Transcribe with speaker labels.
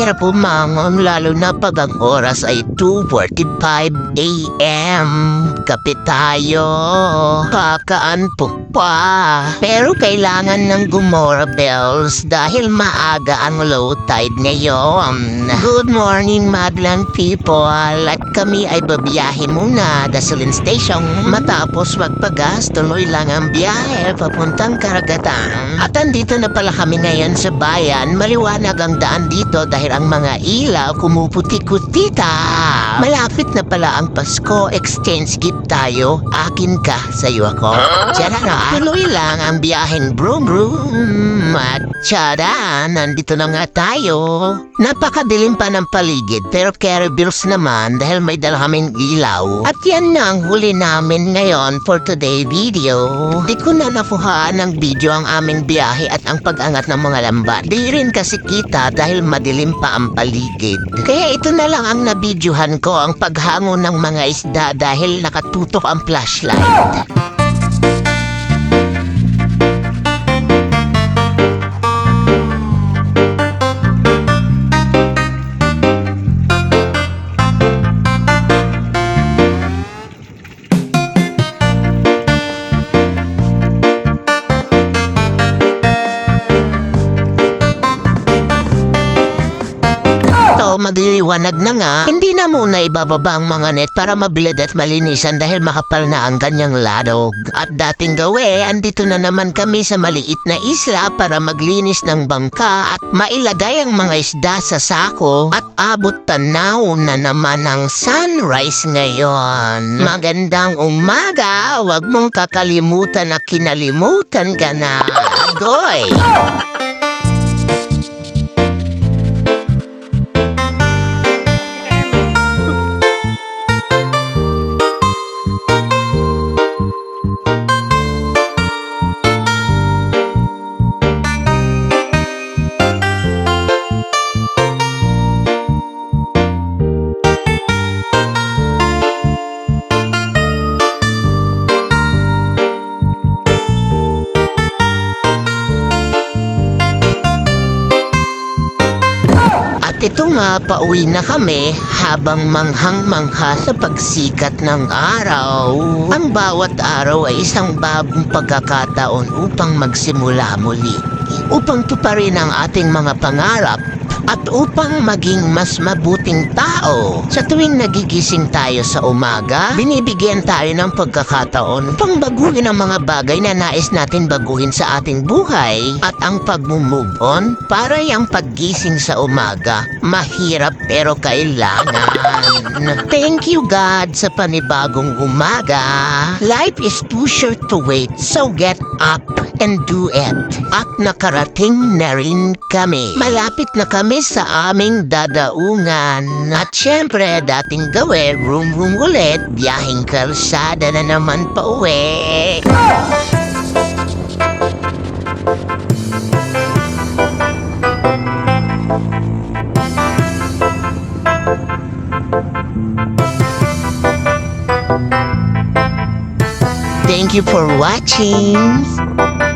Speaker 1: mahirap umangon lalo na pag ang oras ay 2.45 a.m. Kape tayo. Kakaantok pa. Pero kailangan ng Gumora Bells dahil maaga ang low tide ngayon. Good morning, Madlang people. At kami ay babiyahe muna Gasoline Station matapos magpagas tuloy lang ang biyahe papuntang karagatan. At andito na pala kami ngayon sa bayan. Maliwanag ang daan dito dahil ang mga ilaw kumuputi-kutita. Malapit na pala ang Pasko. Exchange gift tayo. Akin ka, sa'yo ako. Tiyara, tuloy lang ang biyaheng broom broom. At tiyara, nandito na nga tayo. Napakadilim pa ng paligid pero carry bills naman dahil may dala kaming ilaw. At yan na ang huli namin ngayon for today video. Di ko na nafuhaan ng video ang aming biyahe at ang pag-angat ng mga lambat. Di rin kasi kita dahil madilim pa ang paligid. Kaya ito na lang ang nabidyohan ko ang paghango ng mga isda dahil nakatutok ang flashlight. Ito, magliliwanag na nga. Hindi na muna ibababa ang mga net para mabilad at malinisan dahil makapal na ang kanyang ladog. At dating gawe, andito na naman kami sa maliit na isla para maglinis ng bangka at mailagay ang mga isda sa sako at abot tanaw na naman ang sunrise ngayon. Magandang umaga, huwag mong kakalimutan na kinalimutan ka na. Agoy! Nga, pauwi na kami habang manghang-mangha sa pagsikat ng araw. Ang bawat araw ay isang bagong pagkakataon upang magsimula muli. Upang tuparin ang ating mga pangarap at upang maging mas mabuting tao. Sa tuwing nagigising tayo sa umaga, binibigyan tayo ng pagkakataon pang baguhin ang mga bagay na nais natin baguhin sa ating buhay. At ang pag-move on, para yung paggising sa umaga, mahirap pero kailangan. Thank you God sa panibagong umaga. Life is too short to wait, so get up and do it. At nakarating na rin kami. Malapit na kami sa aming dadaungan. At syempre, dating gawin, room room ulit, biyahing kalsada na naman pa uwi. Thank you for watching.